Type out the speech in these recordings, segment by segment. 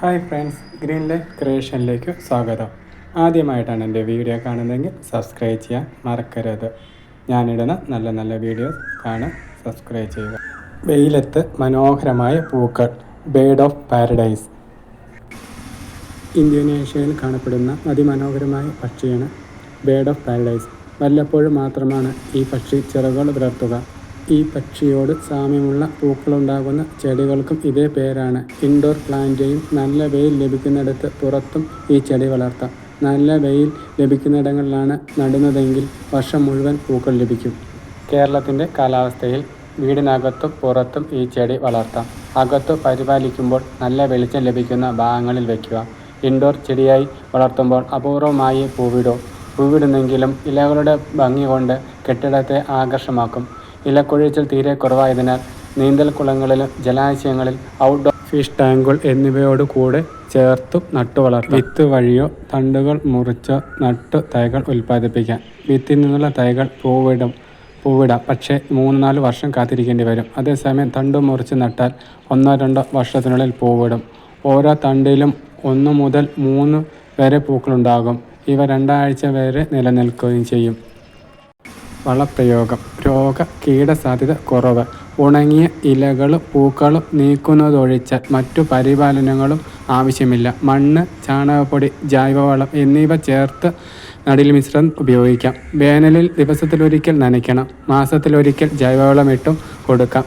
Hi friends green life ക്രിയേഷനിലേക്ക് സ്വാഗതം. ആദ്യമായിട്ടാണ് എന്റെ വീഡിയോ കാണുന്നതെങ്കിൽ സബ്സ്ക്രൈബ് ചെയ്യാൻ മറക്കരുത്. ഞാനിടുന്ന നല്ല നല്ല വീഡിയോസ് കാണാൻ സബ്സ്ക്രൈബ് ചെയ്യുക. വെയിലത്ത് മനോഹരമായ പൂക്കൾ ബേഡ് ഓഫ് പാരഡൈസ്. ഇന്തോനേഷ്യയിൽ കാണപ്പെടുന്ന അതിമനോഹരമായ പക്ഷിയാണ് ബേഡ് ഓഫ് പാരഡൈസ്. വല്ലപ്പോഴും മാത്രമാണ് ഈ പക്ഷി ചിറകുകൾ വിടർത്തുക ഈ പക്ഷിയോട് സാമ്യമുള്ള പൂക്കളുണ്ടാകുന്ന ചെടികൾക്കും ഇതേ പേരാണ്. ഇൻഡോർ പ്ലാന്റേയും നല്ല വെയിൽ ലഭിക്കുന്നിടത്ത് പുറത്തും ഈ ചെടി വളർത്താം. നല്ല വെയിൽ ലഭിക്കുന്നിടങ്ങളിലാണ് നടുന്നതെങ്കിൽ വർഷം മുഴുവൻ പൂക്കൾ ലഭിക്കും. കേരളത്തിന്റെ കാലാവസ്ഥയിൽ വീടിനകത്തും പുറത്തും ഈ ചെടി വളർത്താം. അകത്തു പരിപാലിക്കുമ്പോൾ നല്ല വെളിച്ചം ലഭിക്കുന്ന ഭാഗങ്ങളിൽ വയ്ക്കുക ഇൻഡോർ ചെടിയായി വളർത്തുമ്പോൾ അപൂർവമായി പൂവിടോ. പൂവിടുന്നെങ്കിലും ഇലകളുടെ ഭംഗി കൊണ്ട് കെട്ടിടത്തെ ആകർഷമാക്കും. ഇലക്കൊഴിച്ചിൽ തീരെ കുറവായതിനാൽ നീന്തൽക്കുളങ്ങളിലും ജലാശയങ്ങളിൽ ഔട്ട്ഡോർ ഫിഷ് ടാങ്കുകൾ എന്നിവയോട് കൂടെ ചേർത്തും നട്ടു വളർത്താം. വിത്ത് വഴിയോ തണ്ടുകൾ മുറിച്ചോ നട്ടു തൈകൾ ഉൽപ്പാദിപ്പിക്കാം. വിത്തിൽ നിന്നുള്ള തൈകൾ പൂവിടും പൂവിടാം. പക്ഷേ മൂന്ന് നാല് വർഷം കാത്തിരിക്കേണ്ടി വരും. അതേസമയം തണ്ട് മുറിച്ച് നട്ടാൽ ഒന്നോ രണ്ടോ വർഷത്തിനുള്ളിൽ പൂവിടും. ഓരോ തണ്ടിലും ഒന്ന് മുതൽ മൂന്ന് വരെ പൂക്കളുണ്ടാകും. ഇവ രണ്ടാഴ്ച വരെ നിലനിൽക്കുകയും ചെയ്യും. വളപ്രയോഗം രോഗ കീടസാധ്യത കുറവ് ഉണങ്ങിയ ഇലകളും പൂക്കളും നീക്കുന്നതൊഴിച്ചാൽ മറ്റു പരിപാലനങ്ങളും ആവശ്യമില്ല. മണ്ണ് ചാണകപ്പൊടി ജൈവവളം എന്നിവ ചേർത്ത് നടിൽ മിശ്രം ഉപയോഗിക്കാം. വേനലിൽ ദിവസത്തിലൊരിക്കൽ നനയ്ക്കണം. മാസത്തിലൊരിക്കൽ ജൈവവളം ഇട്ടും കൊടുക്കാം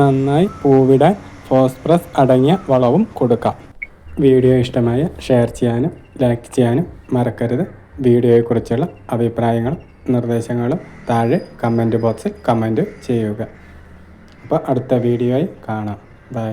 നന്നായി പൂവിടാൻ ഫോസ്ഫറസ് അടങ്ങിയ വളവും കൊടുക്കാം. വീഡിയോ ഇഷ്ടമായ ഷെയർ ചെയ്യാനും ലൈക്ക് ചെയ്യാനും മറക്കരുത്. വീഡിയോയെക്കുറിച്ചുള്ള അഭിപ്രായങ്ങളും നിർദ്ദേശങ്ങളും താഴെ കമന്റ് ബോക്സിൽ കമന്റ് ചെയ്യുക. അപ്പോൾ അടുത്ത വീഡിയോയിൽ കാണാം. ബൈ